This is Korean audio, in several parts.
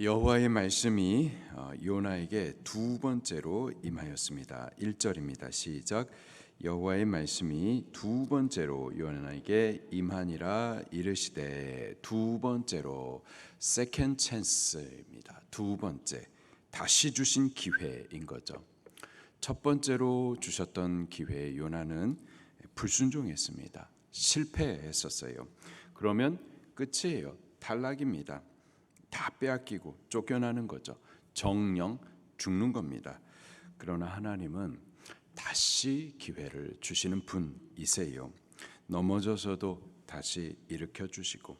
여호와의 말씀이 어, 요나에게 두 번째로 임하였습니다. 1절입니다. 시작. 여호와의 말씀이 두 번째로 요나에게 임하니라 이르시되 두 번째로 세컨 찬스입니다. 두 번째 다시 주신 기회인 거죠. 첫 번째로 주셨던 기회에 요나는 불순종했습니다. 실패했었어요. 그러면 끝이에요. 탈락입니다. 다 빼앗기고 쫓겨나는 거죠. 정령 죽는 겁니다. 그러나 하나님은 다시 기회를 주시는 분이세요. 넘어져서도 다시 일으켜 주시고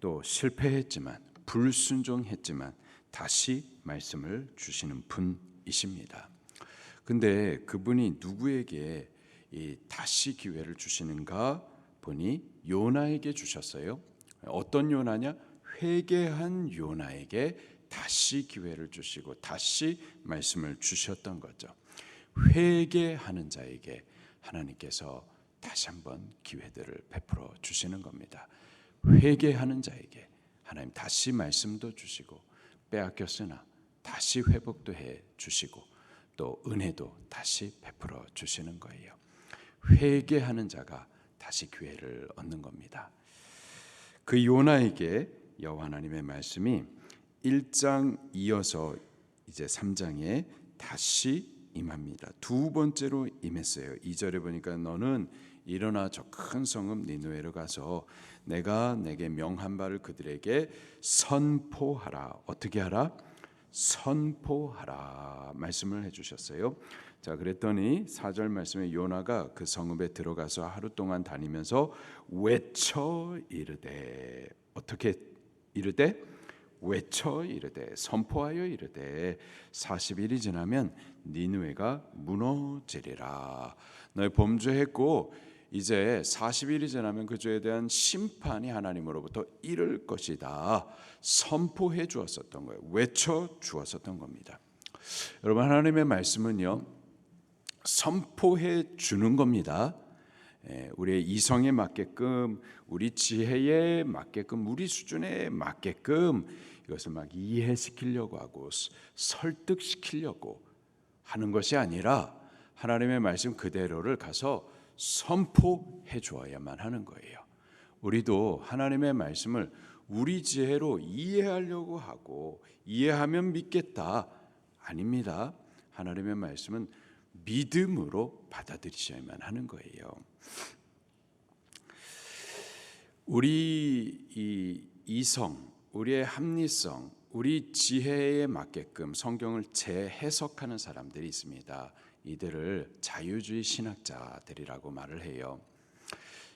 또 실패했지만 불순종했지만 다시 말씀을 주시는 분이십니다. 근데 그분이 누구에게 이 다시 기회를 주시는가 보니 요나에게 주셨어요. 어떤 요나냐? 회개한 요나에게 다시 기회를 주시고 다시 말씀을 주셨던 거죠. 회개하는 자에게 하나님께서 다시 한번 기회들을 베풀어 주시는 겁니다. 회개하는 자에게 하나님 다시 말씀도 주시고 빼앗겼으나 다시 회복도 해 주시고 또 은혜도 다시 베풀어 주시는 거예요. 회개하는 자가 다시 기회를 얻는 겁니다. 그 요나에게 여호와 하나님의 말씀이 1장 이어서 이제 3장에 다시 임합니다. 두 번째로 임했어요. 2절에 보니까 너는 일어나 저 큰 성읍 니누에로 가서 내가 내게 명한 바를 그들에게 선포하라. 어떻게 하라? 선포하라. 말씀을 해 주셨어요. 자, 그랬더니 4절 말씀에 요나가 그 성읍에 들어가서 하루 동안 다니면서 외쳐 이르되 어떻게 이르되 외쳐 이르되 선포하여 이르되 40일이 지나면 니누에가 무너지리라. 너희 범죄했고 이제 40일이 지나면 그 죄에 대한 심판이 하나님으로부터 이를 것이다. 선포해 주었었던 거예요. 외쳐 주었었던 겁니다. 여러분 하나님의 말씀은요. 선포해 주는 겁니다. 예, 우리의 이성에 맞게끔 우리 지혜에 맞게끔 우리 수준에 맞게끔 이것을 막 이해시키려고 하고 설득시키려고 하는 것이 아니라 하나님의 말씀 그대로를 가서 선포해 주어야만 하는 거예요. 우리도 하나님의 말씀을 우리 지혜로 이해하려고 하고 이해하면 믿겠다 아닙니다. 하나님의 말씀은 믿음으로 받아들이셔야만 하는 거예요. 우리 이 이성, 우리의 합리성, 우리 지혜에 맞게끔 성경을 재해석하는 사람들이 있습니다. 이들을 자유주의 신학자들이라고 말을 해요.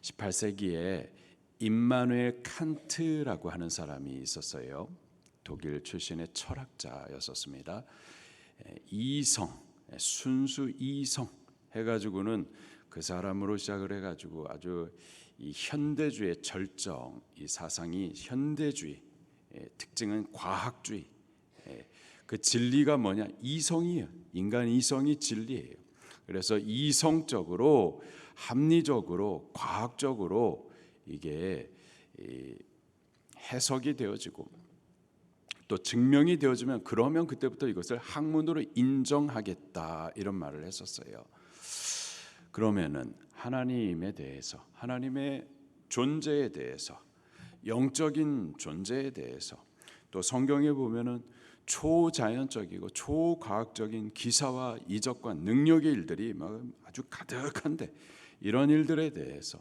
18세기에 임마누엘 칸트라고 하는 사람이 있었어요. 독일 출신의 철학자였었습니다. 이성, 순수 이성 해가지고는 그 사람으로 시작을 해가지고 아주 이 현대주의 절정 이 사상이 현대주의 특징은 과학주의. 그 진리가 뭐냐? 이성이에요. 인간 이성이 진리예요. 그래서 이성적으로 합리적으로 과학적으로 이게 해석이 되어지고 또 증명이 되어지면 그러면 그때부터 이것을 학문으로 인정하겠다 이런 말을 했었어요. 그러면은 하나님에 대해서 하나님의 존재에 대해서 영적인 존재에 대해서 또 성경에 보면은 초자연적이고 초과학적인 기사와 이적과 능력의 일들이 막 아주 가득한데 이런 일들에 대해서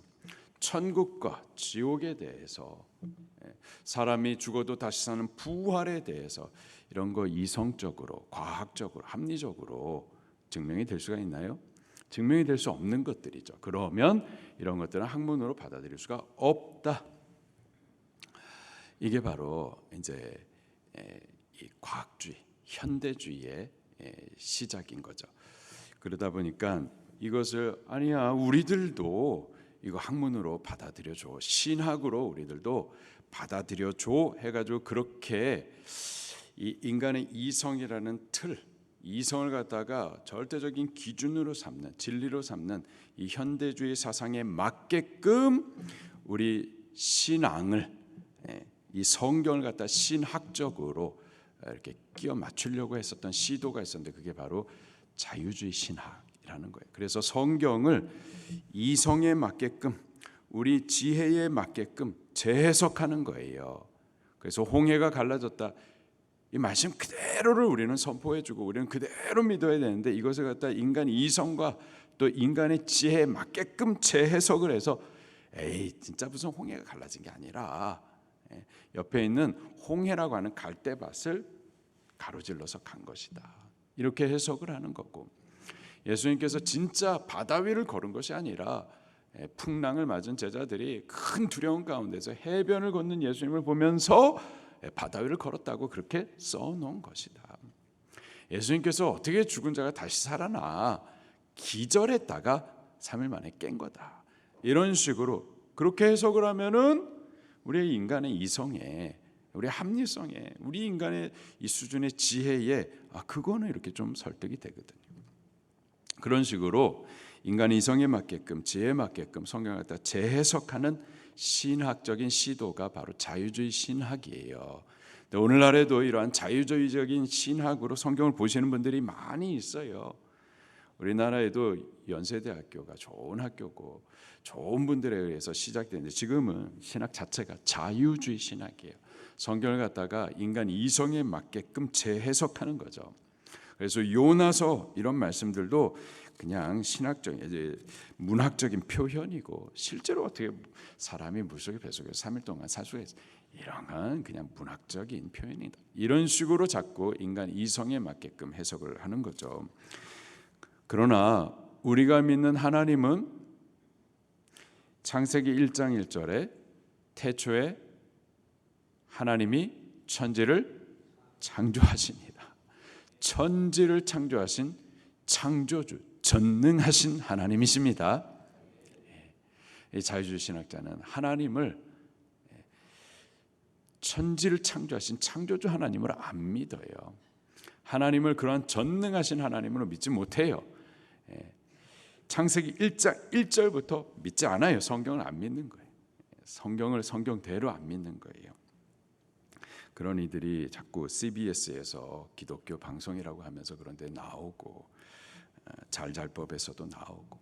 천국과 지옥에 대해서 예, 사람이 죽어도 다시 사는 부활에 대해서 이런 거 이성적으로 과학적으로 합리적으로 증명이 될 수가 있나요? 증명이 될 수 없는 것들이죠. 그러면 이런 것들은 학문으로 받아들일 수가 없다. 이게 바로 이제 이 과학주의, 현대주의의 시작인 거죠. 그러다 보니까 이것을 아니야 우리들도 이거 학문으로 받아들여 줘 신학으로 우리들도 받아들여 줘 해가지고 그렇게 이 인간의 이성이라는 틀 이성을 갖다가 절대적인 기준으로 삼는 진리로 삼는 이 현대주의 사상에 맞게끔 우리 신앙을 이 성경을 갖다 신학적으로 이렇게 끼워 맞추려고 했었던 시도가 있었는데 그게 바로 자유주의 신학이라는 거예요. 그래서 성경을 이성에 맞게끔 우리 지혜에 맞게끔 재해석하는 거예요. 그래서 홍해가 갈라졌다. 이 말씀 그대로를 우리는 선포해주고 우리는 그대로 믿어야 되는데 이것을 갖다 인간 이성과 또 인간의 지혜에 맞게끔 재해석을 해서 에이 진짜 무슨 홍해가 갈라진 게 아니라 예, 옆에 있는 홍해라고 하는 갈대밭을 가로질러서 간 것이다. 이렇게 해석을 하는 거고 예수님께서 진짜 바다 위를 걸은 것이 아니라 예, 풍랑을 맞은 제자들이 큰 두려움 가운데서 해변을 걷는 예수님을 보면서 예, 바다 위를 걸었다고 그렇게 써놓은 것이다. 예수님께서 어떻게 죽은 자가 다시 살아나 기절했다가 3일 만에 깬 거다. 이런 식으로 그렇게 해석을 하면은 우리 인간의 이성에 우리 합리성에 우리 인간의 이 수준의 지혜에 아 그거는 이렇게 좀 설득이 되거든요. 그런 식으로 인간의 이성에 맞게끔 지혜에 맞게끔 성경을 갖다 재해석하는 신학적인 시도가 바로 자유주의 신학이에요. 오늘날에도 이러한 자유주의적인 신학으로 성경을 보시는 분들이 많이 있어요. 우리나라에도 연세대학교가 좋은 학교고 좋은 분들에 의해서 시작됐는데 지금은 신학 자체가 자유주의 신학이에요. 성경을 갖다가 인간 이성에 맞게끔 재해석하는 거죠. 그래서 요나서 이런 말씀들도 그냥 신학적인 이제 문학적인 표현이고 실제로 어떻게 사람이 물속에 뱃속에 3일 동안 살 수가 있어 이런 건 그냥 문학적인 표현이다. 이런 식으로 자꾸 인간 이성에 맞게끔 해석을 하는 거죠. 그러나 우리가 믿는 하나님은 창세기 1장 1절에 태초에 하나님이 천지를 창조하십니다. 천지를 창조하신 창조주, 전능하신 하나님이십니다. 이 자유주의 신학자는 하나님을 천지를 창조하신 창조주 하나님을 안 믿어요. 하나님을 그러한 전능하신 하나님으로 믿지 못해요. 창세기 1장 1절부터 믿지 않아요. 성경을 안 믿는 거예요. 성경을 성경대로 안 믿는 거예요. 그런 이들이 자꾸 CBS에서 기독교 방송이라고 하면서 그런데 나오고 잘잘법에서도 나오고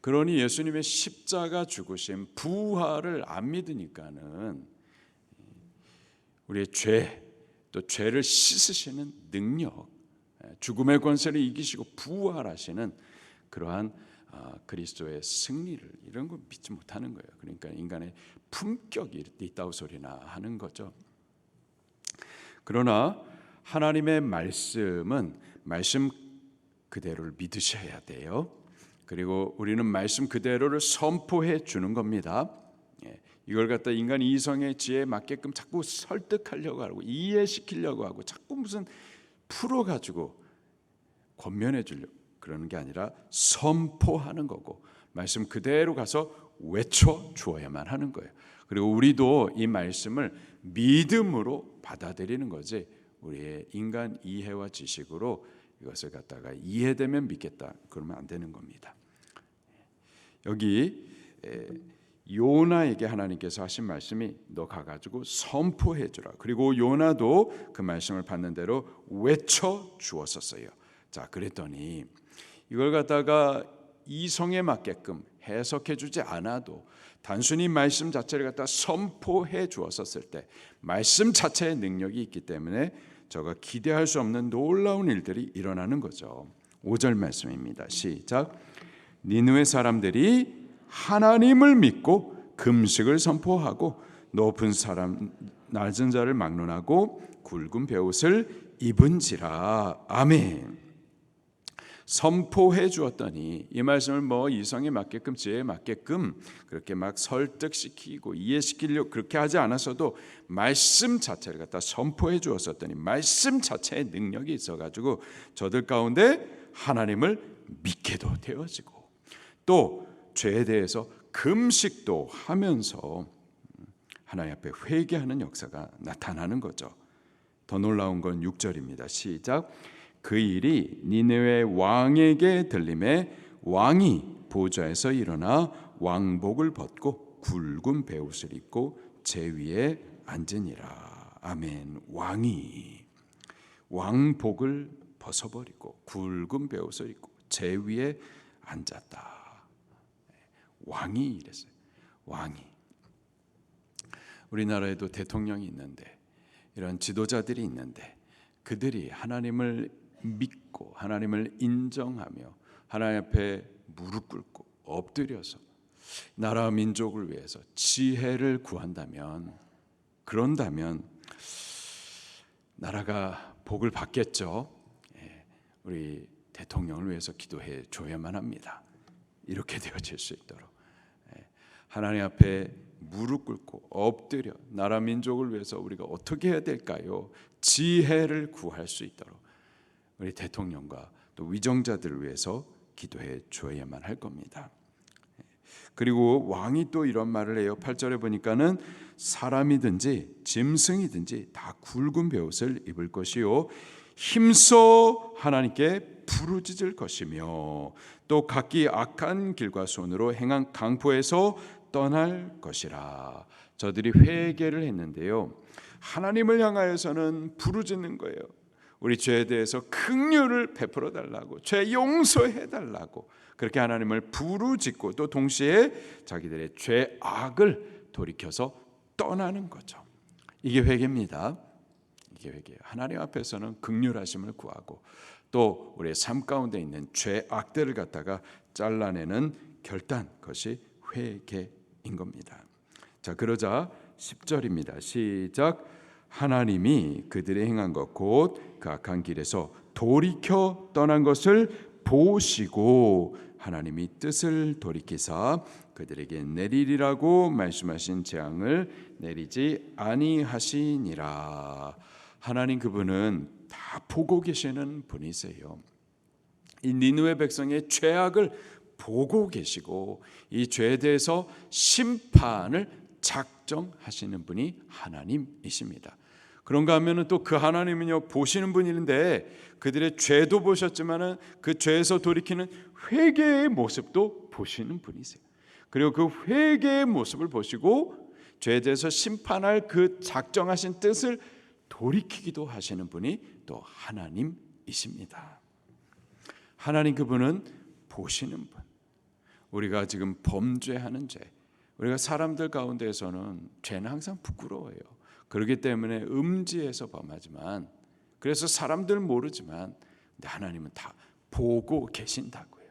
그러니 예수님의 십자가 죽으심 부활을 안 믿으니까는 우리의 죄 또 죄를 씻으시는 능력 죽음의 권세를 이기시고 부활하시는 그러한 그리스도의 승리를 이런 거 믿지 못하는 거예요. 그러니까 인간의 품격이 있다고 소리나 하는 거죠. 그러나 하나님의 말씀은 말씀 그대로를 믿으셔야 돼요. 그리고 우리는 말씀 그대로를 선포해 주는 겁니다. 예, 이걸 갖다 인간 이성의 지혜에 맞게끔 자꾸 설득하려고 하고 이해시키려고 하고 자꾸 무슨 풀어 가지고 권면해 주려 그러는 게 아니라 선포하는 거고 말씀 그대로 가서 외쳐 주어야만 하는 거예요. 그리고 우리도 이 말씀을 믿음으로 받아들이는 거지 우리의 인간 이해와 지식으로 이것을 갖다가 이해되면 믿겠다 그러면 안 되는 겁니다. 여기 요나에게 하나님께서 하신 말씀이 너 가가지고 선포해 주라. 그리고 요나도 그 말씀을 받는 대로 외쳐 주었었어요. 자 그랬더니 이걸 갖다가 이성에 맞게끔 해석해 주지 않아도 단순히 말씀 자체를 갖다 선포해 주었었을 때 말씀 자체의 능력이 있기 때문에 저가 기대할 수 없는 놀라운 일들이 일어나는 거죠. 5절 말씀입니다. 시작. 니느웨 사람들이 하나님을 믿고 금식을 선포하고 높은 사람 낮은 자를 막론하고 굵은 베옷을 입은지라. 아멘. 선포해 주었더니 이 말씀을 뭐 이성에 맞게끔 지혜에 맞게끔 그렇게 막 설득시키고 이해시키려고 그렇게 하지 않았어도 말씀 자체를 갖다 선포해 주었었더니 말씀 자체의 능력이 있어 가지고 저들 가운데 하나님을 믿게도 되어지고 또 죄에 대해서 금식도 하면서 하나님 앞에 회개하는 역사가 나타나는 거죠. 더 놀라운 건 6절입니다. 시작. 그 일이 니네웨 왕에게 들림에 왕이 보좌에서 일어나 왕복을 벗고 굵은 베옷을 입고 제 위에 앉으니라. 아멘. 왕이 왕복을 벗어버리고 굵은 베옷을 입고 제 위에 앉았다. 왕이 이랬어요. 왕이 우리나라에도 대통령이 있는데 이런 지도자들이 있는데 그들이 하나님을 믿고 하나님을 인정하며 하나님 앞에 무릎 꿇고 엎드려서 나라 민족을 위해서 지혜를 구한다면 그런다면 나라가 복을 받겠죠. 예, 우리 대통령을 위해서 기도해 줘야만 합니다. 이렇게 되어질 수 있도록 예, 하나님 앞에 무릎 꿇고 엎드려 나라 민족을 위해서 우리가 어떻게 해야 될까요? 지혜를 구할 수 있도록 우리 대통령과 또 위정자들을 위해서 기도해 줘야만 할 겁니다. 그리고 왕이 또 이런 말을 해요. 8절에 보니까는 사람이든지 짐승이든지 다 굵은 베옷을 입을 것이요 힘써 하나님께 부르짖을 것이며 또 각기 악한 길과 손으로 행한 강포에서 떠날 것이라. 저들이 회개를 했는데요. 하나님을 향하여서는 부르짖는 거예요. 우리 죄에 대해서 긍휼을 베풀어 달라고 죄 용서해 달라고 그렇게 하나님을 부르짖고 또 동시에 자기들의 죄악을 돌이켜서 떠나는 거죠. 이게 회개입니다. 이게 회개예요. 하나님 앞에서는 극률하심을 구하고 또 우리의 삶 가운데 있는 죄악들을 갖다가 잘라내는 결단 그것이 회개인 겁니다. 자, 그러자 10절입니다. 시작 하나님이 그들의 행한 것 곧 그 악한 길에서 돌이켜 떠난 것을 보시고 하나님이 뜻을 돌이키사 그들에게 내리리라고 말씀하신 재앙을 내리지 아니하시니라. 하나님 그분은 다 보고 계시는 분이세요. 이 니누의 백성의 죄악을 보고 계시고 이 죄에 대해서 심판을 작정하시는 분이 하나님이십니다. 그런가 하면은 또 그 하나님은요 보시는 분인데 그들의 죄도 보셨지만은 그 죄에서 돌이키는 회개의 모습도 보시는 분이세요. 그리고 그 회개의 모습을 보시고 죄에 대해서 심판할 그 작정하신 뜻을 돌이키기도 하시는 분이 또 하나님이십니다. 하나님 그분은 보시는 분. 우리가 지금 범죄하는 죄, 우리가 사람들 가운데에서는 죄는 항상 부끄러워요. 그렇기 때문에 음지에서 범하지만 그래서 사람들 모르지만 하나님은 다 보고 계신다고요.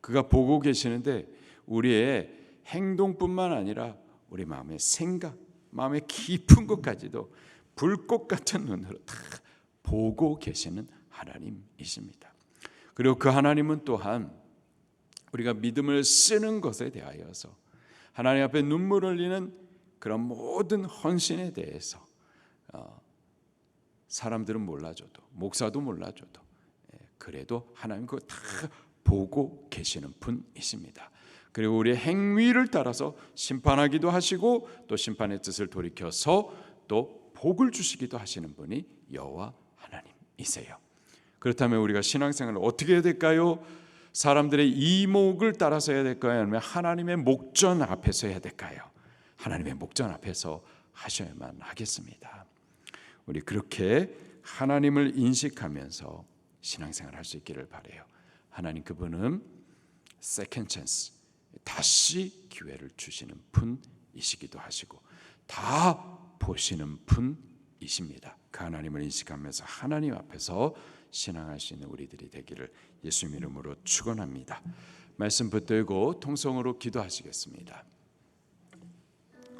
그가 보고 계시는데 우리의 행동뿐만 아니라 우리 마음의 생각, 마음의 깊은 것까지도 불꽃 같은 눈으로 다 보고 계시는 하나님이십니다. 그리고 그 하나님은 또한 우리가 믿음을 쓰는 것에 대하여서 하나님 앞에 눈물 흘리는 그런 모든 헌신에 대해서 어, 사람들은 몰라줘도 목사도 몰라줘도 예, 그래도 하나님 그거 다 보고 계시는 분이십니다. 그리고 우리의 행위를 따라서 심판하기도 하시고 또 심판의 뜻을 돌이켜서 또 복을 주시기도 하시는 분이 여호와 하나님이세요. 그렇다면 우리가 신앙생활을 어떻게 해야 될까요? 사람들의 이목을 따라서 해야 될까요? 아니면 하나님의 목전 앞에서 해야 될까요? 하나님의 목전 앞에서 하셔야만 하겠습니다. 우리 그렇게 하나님을 인식하면서 신앙생활 할 수 있기를 바래요. 하나님 그분은 세컨 찬스 다시 기회를 주시는 분이시기도 하시고 다 보시는 분이십니다. 그 하나님을 인식하면서 하나님 앞에서 신앙할 수 있는 우리들이 되기를 예수 이름으로 축원합니다. 말씀 붙들고 통성으로 기도하시겠습니다.